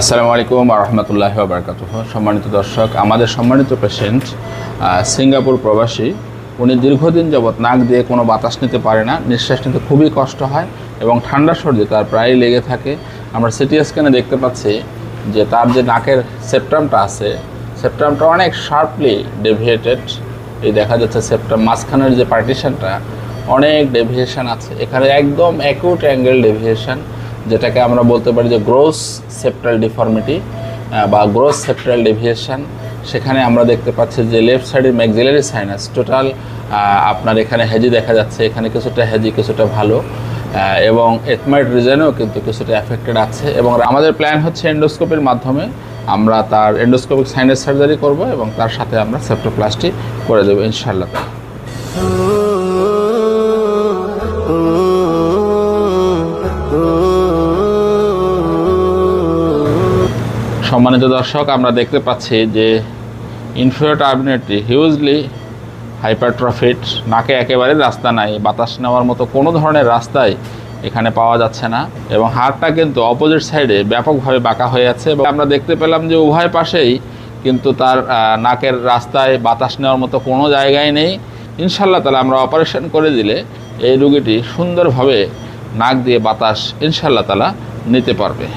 আসসালামু আলাইকুম রহমতুল্লাহ বারকাত সম্মানিত দর্শক, আমাদের সম্মানিত পেশেন্ট সিঙ্গাপুর প্রবাসী, উনি দীর্ঘদিন যাবৎ নাক দিয়ে কোনো বাতাস নিতে পারে না, নিঃশ্বাস নিতে খুবই কষ্ট হয় এবং ঠান্ডা সর্দি তার প্রায়ই লেগে থাকে। আমরা সিটি স্ক্যানে দেখতে পাচ্ছি যে তার যে নাকের সেপ্টামটা আছে, সেপ্টামটা অনেক শার্পলি ডেভিয়েটেড এই দেখা যাচ্ছে সেপ্টাম মাঝখানের যে পার্টিশনটা অনেক ডেভিয়েশন আছে। এখানে একদম অ্যাকুট অ্যাঙ্গেল ডেভিয়েশন যেটাকে আমরা বলতে পারি যে গ্রোস সেপ্টাল ডিফর্মিটি বা গ্রোস সেপ্টাল ডেভিয়েশন সেখানে আমরা দেখতে পাচ্ছি যে লেফট সাইডের ম্যাক্সিলারি সাইনাস টোটাল আপনার এখানে হেজি দেখা যাচ্ছে। এখানে কিছুটা হেজি, কিছুটা ভালো। এবং এথমাইট রিজনেও কিন্তু কিছুটা অ্যাফেক্টেড আছে। এবং আমাদের প্ল্যান হচ্ছে এন্ডোস্কোপের মাধ্যমে আমরা তার এন্ডোস্কোপিক সাইনাস সার্জারি করব এবং তার সাথে আমরা সেপ্টোপ্লাস্টি করে দেবো ইনশাল্লাহ সম্মানিত দর্শক, আমরা দেখতে পাচ্ছি যে ইনফিরিয়র টার্বিনেটটি হিউজলি হাইপারট্রফিড নাকে একেবারে রাস্তা নাই, বাতাস নেওয়ার মতো কোনো ধরনের রাস্তাই এখানে পাওয়া যাচ্ছে না এবং হাড়টা কিন্তু অপোজিট সাইডে ব্যাপকভাবে বাঁকা হয়ে আছে আমরা দেখতে পেলাম যে উভয় পাশেই কিন্তু তার নাকের রাস্তায় বাতাস নেওয়ার মতো কোনো জায়গায় নেই। ইনশাল্লাহ তাহলে আমরা অপারেশন করে দিলে এই রুগীটি সুন্দরভাবে নাক দিয়ে বাতাস ইনশাল্লাহ তালা নিতে পারবে।